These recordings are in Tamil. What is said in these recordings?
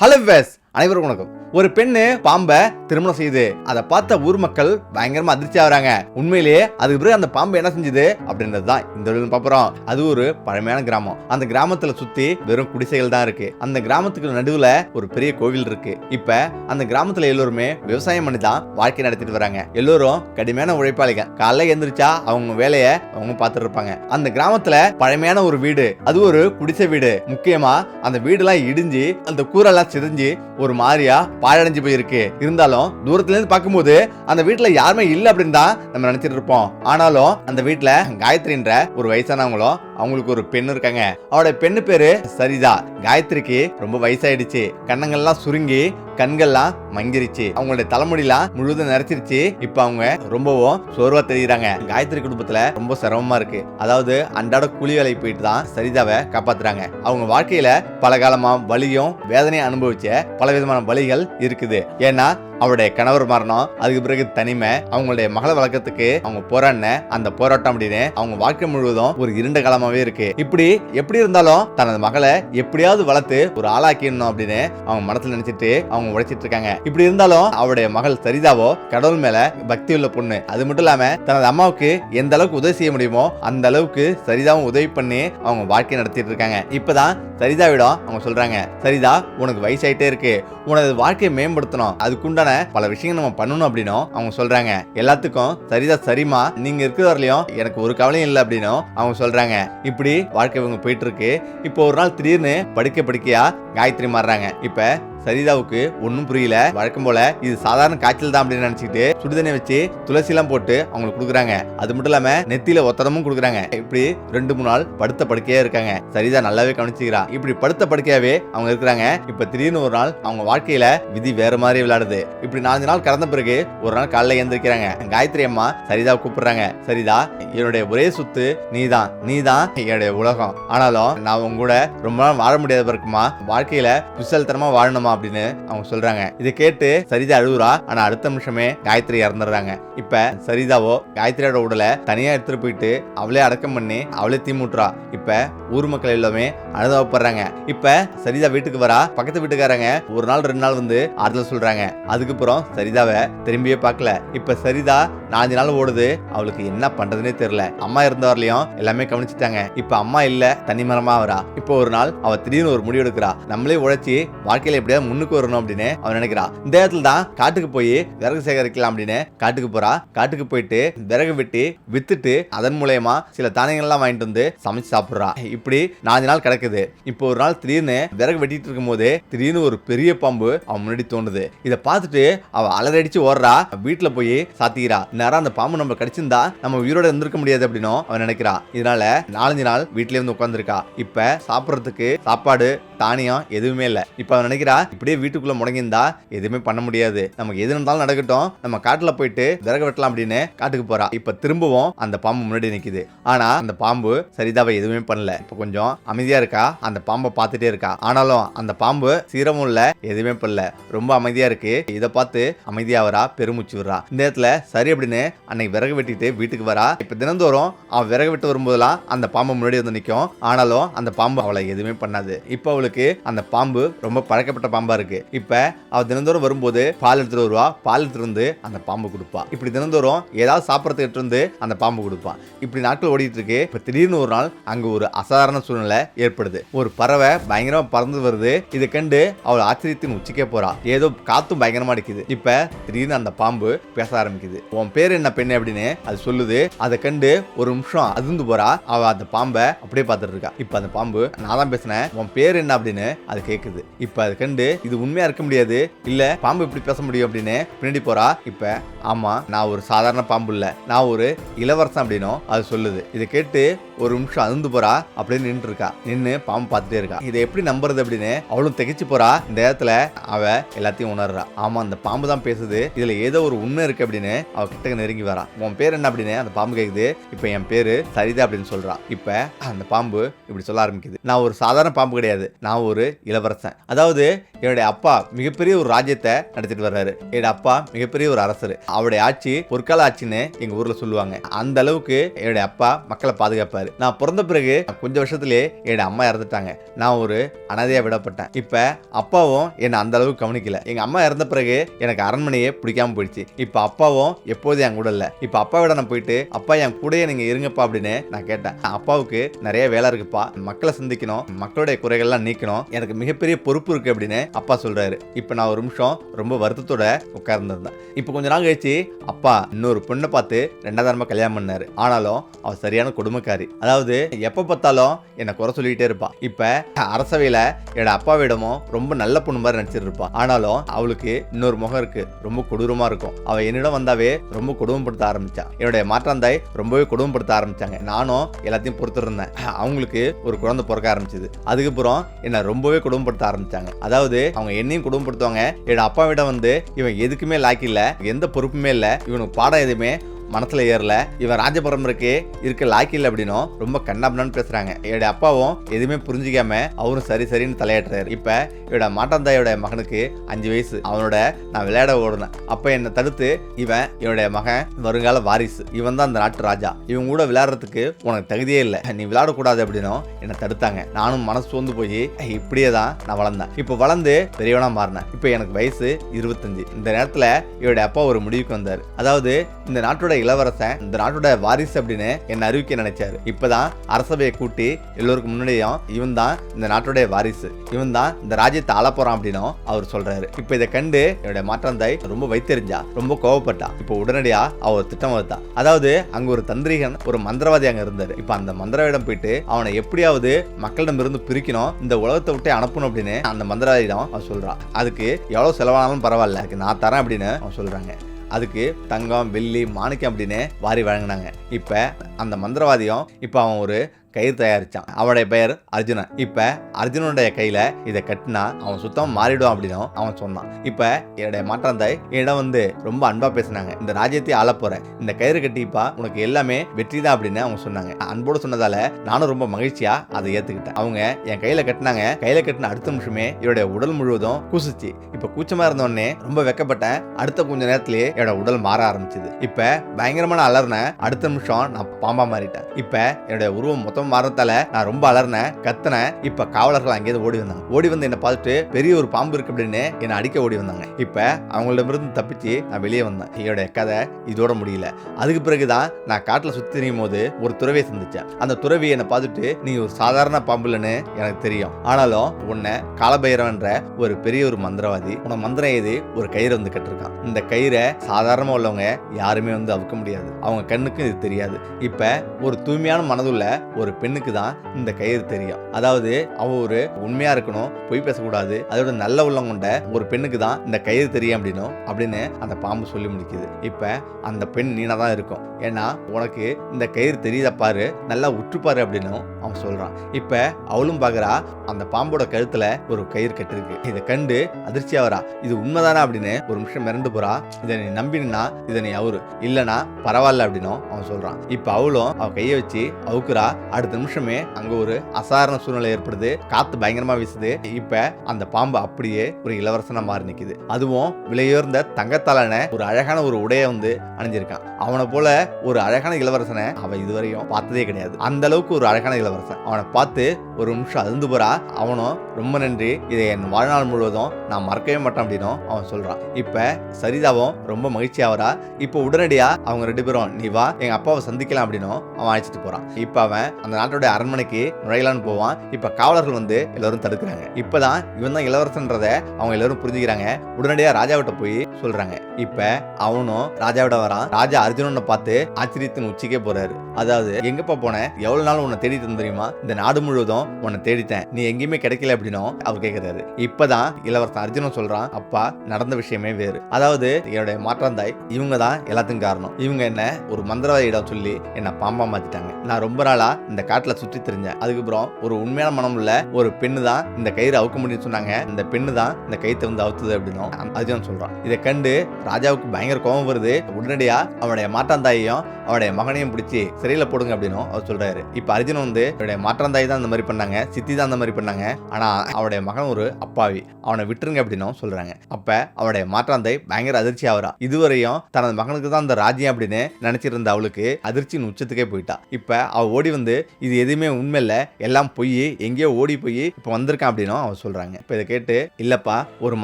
ஹலோ வேஸ் அனைவருக்கும் வணக்கம். ஒரு பெண்ணு பாம்பை திருமணம் செய்யுது அதை பார்த்த ஊர் மக்கள் பயங்கரமா அதிர்ச்சி ஆகுறாங்க. உண்மையிலேயே அதுக்கு பிறகு அந்த பாம்பு என்ன செஞ்சது? அப்படின்றது தான் இந்த வீடியோல பார்ப்போம் அது ஒரு பழமையான கிராமம். அந்த கிராமத்துல சுத்தி வெறும் குடிசைகள் தான் இருக்கு. அந்த கிராமத்துக்கு நடுவுல ஒரு பெரிய கோவில் இருக்கு. இப்ப அந்த கிராமத்துல எல்லோருமே விவசாயம் பண்ணி தான் வாழ்க்கை நடத்திட்டு வராங்க. எல்லோரும் கடுமையான உழைப்பாளிகள் காலைல எந்திரிச்சா அவங்க வேலையை அவங்க பார்த்துட்டு இருப்பாங்க அந்த கிராமத்துல பழமையான ஒரு வீடு. அது ஒரு குடிசை வீடு. முக்கியமா அந்த வீடெல்லாம் இடிஞ்சு அந்த கூரெல்லாம் சிதைஞ்சு ஒரு மாதிரியா பாழடைஞ்சு போயிருக்கு. இருந்தாலும் தூரத்துல இருந்து பார்க்கும்போது அந்த வீட்டுல யாருமே இல்லை அப்படின்னு தான் நம்ம நினைச்சிட்டு இருப்போம். ஆனாலும் அந்த வீட்டுல காயத்ரின்ற ஒரு வயசானவங்களும் அவங்களுக்கு ஒரு பெண் இருக்காங்க. அவரோட பெண்ணு பேரு சரிதா. காயத்ரிக்கு ரொம்ப வயசாயிடுச்சு. கண்ணங்கள்லாம் சுருங்கி கண்கள்லாம் மங்கிருச்சு. அவங்களுடைய தலைமுடிலாம் முழுவதும் நிறைச்சிருச்சு இப்ப அவங்க ரொம்பவும் சோர்வா தெரியுறாங்க. காயத்ரி குடும்பத்துல ரொம்ப சிரமமா இருக்கு. அதாவது அன்றாட கூலி வேலைக்கு போயிட்டு தான் சரிதாவை காப்பாத்துறாங்க. அவங்க வாழ்க்கையில பல காலமா வலியும் வேதனையும் அனுபவிச்ச பல விதமான வலிகள் இருக்குது. ஏன்னா அவருடைய கணவர் மரணம் அதுக்கு பிறகு தனிமை அவங்களுடைய மகளை வழக்கத்துக்கு அவங்க போராடின அந்த போராட்டம் அப்படின்னு அவங்க வாழ்க்கை முழுவதும் ஒரு இருண்ட காலமாவே இருக்கு. இப்படி எப்படி இருந்தாலும் தனது மகளை எப்படியாவது வளர்த்து ஒரு ஆளாக்கிடணும் அப்படின்னு அவங்க மனசுல நினைச்சிட்டு அவங்க உழைச்சிட்டு இருக்காங்க. இப்படி இருந்தாலும் அவருடைய மகள் சரிதாவோ கடவுள் மேல பக்தி உள்ள பொண்ணு அது மட்டும் இல்லாம தனது அம்மாவுக்கு எந்த அளவுக்கு உதவி செய்ய முடியுமோ அந்த அளவுக்கு சரிதாவும் உதவி பண்ணி அவங்க வாழ்க்கை நடத்திட்டு இருக்காங்க. இப்பதான் சரிதாவிடம் அவங்க சொல்றாங்க சரிதா உனக்கு வயசாயிட்டே இருக்கு. உனது வாழ்க்கையை மேம்படுத்தணும். அதுக்குண்டான பல விஷயங்கள் நம்ம பண்ணணும் அப்படின்னும் அவங்க சொல்றாங்க. எல்லாத்துக்கும் சரிதா சரிமா நீங்க இருக்கிற வரலையும் எனக்கு ஒரு கவலையும் இல்லை அப்படின்னும் அவங்க சொல்றாங்க. இப்படி வாழ்க்கை இவங்க போயிட்டு இருக்கு. இப்போ ஒரு நாள் திடீர்னு படிக்க படிக்கையா காயத்ரி மாறுறாங்க. இப்ப சரிதாவுக்கு ஒன்றும் புரியல. வழக்கம் போல இது சாதாரண காய்ச்சல் தான் அப்படின்னு நினைச்சிட்டு சுடுதண்ணி வச்சு துளசி எல்லாம் போட்டு அவங்களுக்கு கொடுக்குறாங்க. அது மட்டும் இல்லாம நெத்தியில ஒத்தடமும் கொடுக்குறாங்க. இப்படி ரெண்டு மூணு நாள் படுத்த படுக்கையா இருக்காங்க. சரிதா நல்லாவே கவனிச்சுக்கிறா. இப்படி படுத்த படுக்கையாவே அவங்க இருக்கிறாங்க. இப்ப திடீர்னு ஒரு நாள் அவங்க வாழ்க்கையில விதி வேற மாதிரி விளையாடுது. இப்படி நாலஞ்சு நாள் கடந்த பிறகு ஒரு நாள் காலைல எழுந்திருக்கிறாங்க. காயத்ரி அம்மா சரிதாவை கூப்பிடுறாங்க. சரிதா என்னுடைய ஒரே சொத்து நீதான். நீதான் என்னுடைய உலகம். ஆனாலும் நான் உங்க கூட ரொம்ப நாள் வாழ முடியாத பிறகுமா வாழ்க்கையில புசல்தனமா வாழணுமா அப்படின்னு அவங்க சொல்றாங்க. இதை கேட்டு சரிதா அழுகுறா. ஆனா அடுத்த நிமிஷமே காயத்ரி இறந்துடுறாங்க. இப்ப சரிதாவோ காயத்ரியோட உடலை தனியா எடுத்துட்டு போயிட்டு அவளே அடக்கம் பண்ணி அவளே தீமுட்டுறா இப்ப ஊர் மக்கள் எல்லாமே அனுதாபப்படுறாங்க இப்ப சரிதா வீட்டுக்கு வரா? பக்கத்து வீட்டுக்காரங்க ஒரு நாள் ரெண்டு நாள் வந்து ஆறுதல் சொல்றாங்க. அதுக்கப்புறம் சரிதாவை திரும்பியே பார்க்கல இப்ப சரிதா நாலஞ்சு நாள் ஓடுது. அவளுக்கு என்ன பண்றதுனே தெரியல. அம்மா இருந்தவரையும் எல்லாமே கவனிச்சுட்டாங்க. இப்ப அம்மா இல்ல தனிமரமா வரா. இப்போ ஒரு நாள் அவ திடீர்னு ஒரு முடிவு எடுக்கிறா. நம்மளே உழைச்சி வாழ்க்கையில எப்படியாவது முன்னுக்கு வரணும் அப்படின்னு அவன் நினைக்கிறா. இந்த இடத்துல தான் காட்டுக்கு போய் விறகு சேகரிக்கலாம் அப்படின்னு காட்டுக்கு போறா. காட்டுக்கு போயிட்டு விறகு வெட்டி வித்துட்டு அதன் மூலயமா சில தானியங்கள்லாம் வாங்கிட்டு வந்து சமைச்சு சாப்பிடுறா. இப்படி நாலஞ்சு நாள் கிடக்கு நடக்குது. இப்போ ஒரு நாள் திடீர்னு விறகு வெட்டிட்டு இருக்கும்போது திடீர்னு ஒரு பெரிய பாம்பு அவன் முன்னாடி தோணுது இதை பார்த்துட்டு அவ அலறடிச்சு ஓடுறா. வீட்டுல போய் சாத்திக்கிறா. நேரம் அந்த பாம்பு நம்ம கடிச்சிருந்தா நம்ம உயிரோட இருந்திருக்க முடியாது அப்படின்னும் அவன் நினைக்கிறா. இதனால நாலஞ்சு நாள் வீட்லயே வந்து உட்காந்துருக்கா இப்ப சாப்பிட்றதுக்கு சாப்பாடு தானியம் எதுவுமே இல்ல. இப்ப அவன் நினைக்கிறா இப்படியே வீட்டுக்குள்ள முடங்கியிருந்தா எதுவுமே பண்ண முடியாது. நமக்கு எது இருந்தாலும் நடக்கட்டும். நம்ம காட்டுல போயிட்டு விறகு வெட்டலாம் அப்படின்னு காட்டுக்கு போறா. இப்ப திரும்பவும் அந்த பாம்பு முன்னாடி நிக்குது. ஆனா அந்த பாம்பு சரிதாவை எதுவுமே பண்ணல. இப்ப கொஞ்சம் அமைதியா இருக்கா? அந்த பாம்பை பார்த்துட்டே இருக்கா. ஆனாலும் அந்த பாம்பு சீரமும் இல்ல எதுவுமே பண்ணல. ரொம்ப அமைதியா இருக்கு. இதை பார்த்து அமைதியா வரா பெருமூச்சு விடுறா. இந்த இடத்துல சரி அப்படின்னு அன்னைக்கு விறகு வெட்டிட்டு வீட்டுக்கு வரா. இப்ப தினந்தோறும் அவன் விறகு வெட்டு வரும்போதெல்லாம் அந்த பாம்பு முன்னாடி வந்து நிற்கும் ஆனாலும் அந்த பாம்பு அவளை எதுவுமே பண்ணாது. இப்போ அவளுக்கு அந்த பாம்பு ரொம்ப பழக்கப்பட்ட பாம்பா இருக்கு. இப்ப அவ தினந்தோறும் வரும்போது பால் எடுத்துட்டு வருவா. பால் எடுத்துட்டு வந்து அந்த பாம்பு கொடுப்பா. இப்படி தினந்தோறும் ஏதாவது சாப்பிட்றதுக்கு வந்து அந்த பாம்பு கொடுப்பா. இப்படி நாட்கள் ஓடிட்டு இருக்கு. இப்ப திடீர்னு ஒரு நாள் அங்க ஒரு அசாதாரண சூழ்நிலை ஏற்படுது. ஒரு பறவை பயங்கரமா பறந்து வருது. இதை கண்டு அவள் ஆச்சரியத்தின் உச்சிக்கே போறா. ஏதோ காத்தும் பயங்கரமா அடிக்குது. இப்ப திடீர்னு அந்த பாம்பு பேச ஆரம்பிக்குது. உன் பேர் என்ன பெண்ணு அப்படின்னு அது சொல்லுது. அதை கண்டு ஒரு நிமிஷம் அதிர்ந்து போறா. அவ அந்த பாம்பை அப்படியே பார்த்துட்டு இருக்கா. இப்ப அந்த பாம்பு நான் தான் பேசினேன். உன் பேர் என்ன அப்படின்னு அது கேட்குது இப்ப அது கண்டு இது உண்மையா இருக்க முடியாது. இல்லை பாம்பு இப்படி பேச முடியும் அப்படின்னு பின்னாடி போறா. இப்ப ஆமா நான் ஒரு சாதாரண பாம்பு இல்லை. நான் ஒரு இளவரசன் அப்படின்னும் அது சொல்லுது. இதை கேட்டு ஒரு நிமிஷம் அழுந்து போறா அப்படின்னு நின்று இருக்கா நின்று பாம்பு பார்த்துட்டே இருக்கா. இதை எப்படி நம்புறது அப்படின்னு அவளும் திகைச்சு போறா. இந்த இடத்துல அவ எல்லாத்தையும் உணர்றா. ஆமா அந்த பாம்பு தான் பேசுது. இதுல ஏதோ ஒரு உண்மை இருக்கு அப்படின்னு அவ கிட்ட நெருங்கி வரா. உன் பேர் என்ன அப்படின்னு அந்த பாம்பு கேக்குது. இப்ப என் பேரு சரிதா அப்படின்னு சொல்றா. இப்ப அந்த பாம்பு இப்படி சொல்ல ஆரம்பிக்குது. நான் ஒரு சாதாரண பாம்பு கிடையாது. நான் ஒரு இளவரசன். அதாவது என்னுடைய அப்பா மிகப்பெரிய ஒரு ராஜ்யத்தை நடத்திட்டு வர்றாரு. என்னோட அப்பா மிகப்பெரிய ஒரு அரசர். அவருடைய ஆட்சி பொற்கால ஆட்சின்னு எங்க ஊர்ல சொல்லுவாங்க. அந்த அளவுக்கு என்னுடைய அப்பா மக்களை பாதுகாப்பாரு. சொன்னாரு நான் பிறந்த பிறகு கொஞ்சம் வருஷத்துலயே என்னோட அம்மா இறந்துட்டாங்க. நான் ஒரு அனாதையா விடப்பட்டேன். இப்ப அப்பாவும் என்னை அந்த அளவுக்கு கவனிக்கல. எங்க அம்மா இறந்த பிறகு எனக்கு அரண்மனையே பிடிக்காம போயிடுச்சு. இப்ப அப்பாவும் எப்போதும் என் கூட இல்ல. இப்ப அப்பாவிட நான் போயிட்டு அப்பா என் கூடயே நீங்க இருங்கப்பா அப்படின்னு நான் கேட்டேன். அப்பாவுக்கு நிறைய வேலை இருக்குப்பா. மக்களை சந்திக்கணும். மக்களுடைய குறைகள்லாம் நீக்கணும். எனக்கு மிகப்பெரிய பொறுப்பு இருக்கு அப்படின்னு அப்பா சொல்றாரு. இப்ப நான் ஒரு நிமிஷம் ரொம்ப வருத்தத்தோட உட்கார்ந்துருந்தேன். இப்ப கொஞ்ச நாள் கழிச்சு அப்பா இன்னொரு பொண்ணை பார்த்து ரெண்டாவது கல்யாணம் பண்ணாரு. ஆனாலும் அவர் சரியான கொடுமைக்காரி. அதாவது எப்போ பார்த்தாலும் என்னை குறை சொல்லிக்கிட்டே இருப்பா. இப்போ அரசவையில் என்னோட அப்பாவிடமும் ரொம்ப நல்ல பொண்ணு மாதிரி நினச்சிட்டு இருப்பா. ஆனாலும் அவளுக்கு இன்னொரு முகம் இருக்கு. ரொம்ப கொடூரமாக இருக்கும். அவள் என்னிடம் வந்தாவே ரொம்ப கொடுமைப்படுத்த ஆரம்பிச்சா. என்னுடைய மாற்றாந்தாய் ரொம்பவே கொடுமைப்படுத்த ஆரம்பிச்சாங்க. நானும் எல்லாத்தையும் பொறுத்துருந்தேன். அவங்களுக்கு ஒரு குழந்தை பிறக்க ஆரம்பிச்சது. அதுக்கப்புறம் என்னை ரொம்பவே கொடுமைப்படுத்த ஆரம்பிச்சாங்க. அதாவது அவங்க என்னையும் கொடுமைப்படுத்துவாங்க. என்னோட அப்பாவிடம் வந்து இவன் எதுக்குமே லாக்கி இல்லை. எந்த பொறுப்புமே இல்லை. இவனுக்கு பாடம் எதுவுமே மனசில் ஏறல. இவன் ராஜபரம்பருக்கு இருக்க லாக்கியில் அப்படின்னும் ரொம்ப கண்ணாபண்ணு பேசுறாங்க. என்னோட அப்பாவும் எதுவுமே புரிஞ்சிக்காம அவரும் சரி சரின்னு தலையாட்டுறாரு. இப்போ என்னோட மாட்டாந்தாயோட மகனுக்கு அஞ்சு வயசு. அவனோட நான் விளையாட ஓடுனேன். அப்போ என்னை தடுத்து இவன் என்னுடைய மகன் வருங்கால வாரிசு. இவன் தான் அந்த நாட்டு ராஜா. இவன் கூட விளையாடுறதுக்கு உனக்கு தகுதியே இல்லை. நீ விளையாடக்கூடாது அப்படின்னும் என்னை தடுத்தாங்க. நானும் மனசு சோர்ந்து போய் இப்படியே தான் நான் வளர்ந்தேன். இப்போ வளர்ந்து பெரியவனா மாறினேன். இப்போ எனக்கு வயசு இருபத்தஞ்சு. இந்த நேரத்தில் என்னுடைய அப்பா ஒரு முடிவுக்கு வந்தார். அதாவது இந்த நாட்டோட இளவரசன் இந்த நாட்டோட வாரிசு அப்படின்னு என்ன அறிவிக்க நினைச்சாரு. இப்பதான் அரசபையை கூட்டி எல்லோருக்கும் முன்னாடியும் இவன் தான் இந்த நாட்டோட வாரிசு. இவன் தான் இந்த ராஜ்யத்தை ஆள போறான் அப்படின்னும் அவர் சொல்றாரு. இப்போ இதை கண்டு என்னுடைய மாற்றாந்தாய் ரொம்ப வைத்தெறிஞ்சா ரொம்ப கோவப்பட்டா. இப்போ உடனடியா அவர் திட்டம் வகுத்தா அதாவது அங்க ஒரு தந்திரிகன் ஒரு மந்திரவாதி அங்க இருந்தாரு. இப்போ அந்த மந்திரவாதியிடம் போயிட்டு அவனை எப்படியாவது மக்களிடம் இருந்து பிரிக்கணும் இந்த உலகத்தை விட்டு அனுப்பணும் அப்படின்னு அந்த மந்திரவாதியிடம் அவன் சொல்றான் அதுக்கு எவ்வளவு செலவானாலும் பரவாயில்ல நான் தரேன் அப்படின்னு அவன் சொல்றாங்க. அதுக்கு தங்கம் வெள்ளி மாணிக்கம் அப்படின்னு வாரி வழங்கினாங்க. இப்போ அந்த மந்திரவாதியும் இப்போ அவன் ஒரு கயிறு தயாரிச்சான். அவனுடைய பெயர் அர்ஜுனன். இப்ப அர்ஜுனனுடைய கையில இதை கட்டினா அவன் சுத்தம் மாறிடும் அப்படின்னும் அவன் சொன்னான். இப்ப என்னுடைய மாற்றாந்தாய் என்னிடம் வந்து ரொம்ப அன்பா பேசினாங்க. இந்த ராஜ்யத்தை ஆள போகிறேன் இந்த கயிறு கட்டிப்பா உனக்கு எல்லாமே வெற்றி தான் அப்படின்னு அவங்க சொன்னாங்க. அன்போடு சொன்னதால நானும் ரொம்ப மகிழ்ச்சியா அதை ஏத்துக்கிட்டேன். அவங்க என் கையில கட்டினாங்க. கையில கட்டின அடுத்த நிமிஷமே என்னுடைய உடல் முழுவதும் கூசுச்சு. இப்ப கூச்சமா இருந்த உடனே ரொம்ப வெக்கப்பட்டேன். அடுத்த கொஞ்ச நேரத்திலேயே என்னோட உடல் மாற ஆரம்பிச்சது. இப்ப பயங்கரமான அலர்ன அடுத்த நிமிஷம் நான் பாம்பா மாறிட்டேன். இப்ப என்னுடைய உருவம் மொத்தம் மாறத்தால நான் ரொம்ப அலர்னேன் கத்தினேன். இப்ப காவலர்கள் அங்கேயிருந்து ஓடி வந்தாங்க. ஓடி வந்து என்ன பார்த்துட்டு பெரிய ஒரு பாம்பு இருக்கு அப்படின்னு என்னை அடிக்க ஓடி வந்தாங்க. இப்ப அவங்களிடமிருந்து தப்பிச்சு நான் வெளியே வந்தேன். என்னுடைய கதை இதோட முடியல. அதுக்கு பிறகுதான் நான் காட்டுல சுத்தி திரியும் போது ஒரு துறவியை சந்திச்சேன். அந்த துறவி என்னை பார்த்துட்டு நீ ஒரு சாதாரண பாம்பு இல்லைன்னு எனக்கு தெரியும். ஆனாலும் உன்னை காலபைரவன்ற ஒரு பெரிய ஒரு மந்திரவாதி உன மந்திரம் ஏது ஒரு கயிறு வந்து கட்டிருக்கான். இந்த கயிறை சாதாரணமா உள்ளவங்க யாருமே வந்து அவுக்க முடியாது. அவங்க கண்ணுக்கு இது தெரியாது. இப்ப ஒரு தூய்மையான மனதுள்ள ஒரு பெண்ணுக்கு தான் இந்த கயிறு தெரியும். அதாவது அவ ஒரு உண்மையா இருக்கணும் பொய் பேசக்கூடாது அதோட நல்ல உள்ளம் கொண்ட ஒரு பெண்ணுக்கு தான் இந்த கயிறு தெரியும் அப்படின்னும் அப்படின்னு அந்த பாம்பு சொல்லி முடிக்குது. இப்ப அந்த பெண் நீனா தான் இருக்கும். ஏன்னா உனக்கு இந்த கயிறு தெரியுதா பாரு நல்லா உற்றுப்பாரு அப்படின்னும் அவன் சொல்றான். இப்ப அவளும் பாக்குறா அந்த பாம்போட கழுத்துல ஒரு கயிறு கட்டிருக்கு. இதை கண்டு அதிர்ச்சி ஆவரா இது உண்மைதானா அப்படின்னு ஒரு நிமிஷம் மிரண்டு போறா. இதை நீ நம்பினா இதை நீ அவரு இல்லனா பரவாயில்ல அப்படின்னும் அவன் சொல்றான். இப்ப அவளும் அவ கையை வச்சு அவுக்குறா அடுத்த நிமிஷமே அங்க ஒரு அசாரண சூழ்நிலை ஏற்படுது. காத்து பயங்கரமா வீசுது. இப்ப அந்த பாம்பு அப்படியே ஒரு இளவரசனா மாறி நிக்குது. அதுவும் விலையுயர்ந்த தங்கத்தாலான ஒரு அழகான ஒரு உடைய வந்து அணிஞ்சிருக்கான். அவனை போல ஒரு அழகான இளவரசனை அவன் இதுவரையும் பார்த்ததே கிடையாது. அந்த அளவுக்கு ஒரு அழகான இளவரசன். அவனை பார்த்து ஒரு நிமிஷம் அழுந்து போறா. அவனும் ரொம்ப நன்றி. இதை என் வாழ்நாள் முழுவதும் நான் மறக்கவே மாட்டேன் அப்படின்னும் அவன் சொல்றான். இப்ப சரிதாவும் ரொம்ப மகிழ்ச்சி ஆவரா இப்போ உடனடியா அவங்க ரெண்டு பேரும் நீ வா எங்க அப்பாவை சந்திக்கலாம் அப்படின்னும் அவன் அழைச்சிட்டு போறான். இப்ப அவன் அந்த நாட்டோட அரண்மனைக்கு நுழையலான்னு போவான். இப்ப காவலர்கள் வந்து எல்லாரும் தடுக்கிறாங்க. இப்பதான் இவன் தான் இளவரசன்றத அவங்க எல்லாரும் புரிஞ்சுக்கிறாங்க. உடனடியா ராஜாவிட்ட போய் சொல்றாங்க. இப்ப அவனும் ராஜாவிட வரான். ராஜா அர்ஜுனனை பார்த்து ஆச்சரியத்தின் உச்சிக்கே போறாரு. அதாவது எங்கப்பா போன? எவ்வளவு நாள் உன்னை தேடி தெரியுமா? இந்த நாடு முழுவதும் உன்னை தேடித்தேன். நீ எங்கேயுமே கிடைக்கல அப்படின்னும் அவர் கேட்கிறாரு இப்பதான் இளவரசன் அர்ஜுனன் சொல்றான் அப்பா நடந்த விஷயமே வேறு. அதாவது என்னுடைய மாற்றாந்தாய் இவங்க தான் எல்லாத்துக்கும் காரணம். இவங்க என்ன ஒரு மந்திரவாதியிடம் சொல்லி என்ன பாம்பா மாத்திட்டாங்க. நான் ரொம்ப நாளா இந்த காட்டில் சுற்றி தெரிஞ்சேன். அதுக்கப்புறம் ஒரு உண்மையான மனம் உள்ள ஒரு பெண்ணு தான் இந்த கயிறு அவுக்க முடியும்னு சொன்னாங்க. இந்த பெண்ணு தான் இந்த கயித்தை வந்து அவுத்துது அப்படின்னும் அர்ஜுனன் சொல்கிறான் இதை கண்டு ராஜாவுக்கு பயங்கர கோபம் வருது. உடனடியாக அவனுடைய மாற்றாந்தாயையும் அவனுடைய மகனையும் பிடிச்சி சிறையில் போடுங்க அப்படின்னும் அவர் சொல்கிறாரு இப்போ அர்ஜுன் வந்து அவருடைய மாற்றாந்தாய் தான் இந்த மாதிரி பண்ணாங்க சித்தி தான் இந்த மாதிரி பண்ணாங்க. ஆனால் அவருடைய மகன் ஒரு அப்பாவி. அவனை விட்டுருங்க அப்படின்னும் சொல்கிறாங்க அப்போ அவருடைய மாற்றாந்தாய் பயங்கர அதிர்ச்சி ஆகிறா. இதுவரையும் தனது மகனுக்கு தான் இந்த ராஜ்யம் அப்படின்னு நினைச்சிருந்த அவளுக்கு அதிர்ச்சியின் உச்சத்துக்கே போயிட்டா. இப்போ அவள் ஓடி வந்து இது எதுவுமே உண்மை இல்லை எல்லாம் பொய் எங்கேயோ ஓடி போய் இப்போ வந்திருக்கான் அப்படின்னும் அவன் சொல்கிறாங்க இப்போ இதை கேட்டு இல்லைப்பா ஒரு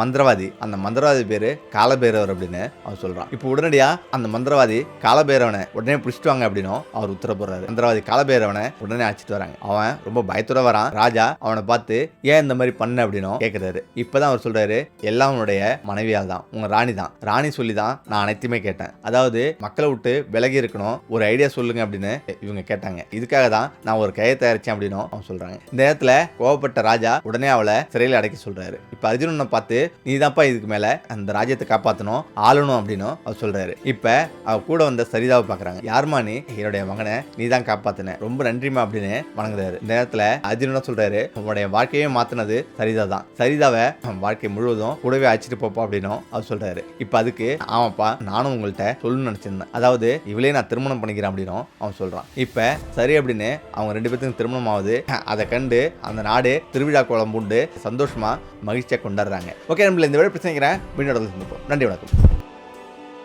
மந்திரவாதி. அந்த மந்திரவாதி பேர் காலபைரவர் அப்படின்னு அவன் சொல்கிறான் இப்போ உடனடியாக அந்த மந்திரவாதி காலபைரவனை உடனே பிடிச்சிட்டு வாங்க அப்படின்னும் அவர் உத்தர போடுறாரு. மந்திரவாதி காலபைரவனை உடனே அழைச்சிட்டு வராங்க. அவன் ரொம்ப பயத்தோட வரான். ராஜா அவனை பார்த்து ஏன் இந்த மாதிரி பண்ண? அப்படின்னும் கேட்குறாரு இப்போதான் அவர் சொல்கிறாரு எல்லாம் உன்னுடைய மனைவியால் தான். உங்கள் ராணி தான். ராணி சொல்லி தான் நான் அனைத்துமே கேட்டேன். அதாவது மக்களை விட்டு விலகி இருக்கணும். ஒரு ஐடியா சொல்லுங்க அப்படின்னு இவங்க கேட்டாங்க. இதுக்காக தான் நான் ஒரு கையை தயாரிச்சேன் அப்படின்னு அவன் சொல்றாங்க. இந்த நேரத்துல கோவப்பட்ட ராஜா உடனே அவளை சிறையில் அடைக்க சொல்றாரு. இப்ப அர்ஜுனனை பார்த்து நீ தான்ப்பா இதுக்கு மேல அந்த ராஜ்யத்தை காப்பாற்றணும் ஆளணும் அப்படின்னும் அவர் சொல்றாரு. இப்ப அவ கூட வந்த சரிதாவை பாக்குறாங்க. யாருமா நீ? என்னுடைய மகனை நீ தான் காப்பாத்தின. ரொம்ப நன்றிமா அப்படின்னு வணங்குறாரு. இந்த நேரத்துல அர்ஜுனன் சொல்றாரு? உன்னுடைய வாழ்க்கையே மாத்தினது சரிதா தான் சரிதாவை வாழ்க்கை முழுவதும் கூடவே அழைச்சிட்டு போப்பா அப்படின்னும் அவர் சொல்றாரு. இப்ப அதுக்கு ஆமாப்பா நானும் உங்கள்கிட்ட சொல்லணும்னு நினைச்சிருந்தேன். அதாவது இவளே நான் திருமணம் பண்ணிக்கிறேன் அப்படின்னும் அவன் சொல்றான். இப்ப சரி அப்படின்னு அவங்க ரெண்டு பேர்த்துக்கும் திருமணம் ஆகுது அதை கண்டு அந்த நாடு திருவிழா கோலம் பூண்டு சந்தோஷமா மகிழ்ச்சியா கொண்டாடுறாங்க. ஓகே நம்மள இந்த வேலை பிரச்சனைக்கிறேன் மீண்டும் சந்திப்போம். நன்றி வணக்கம்.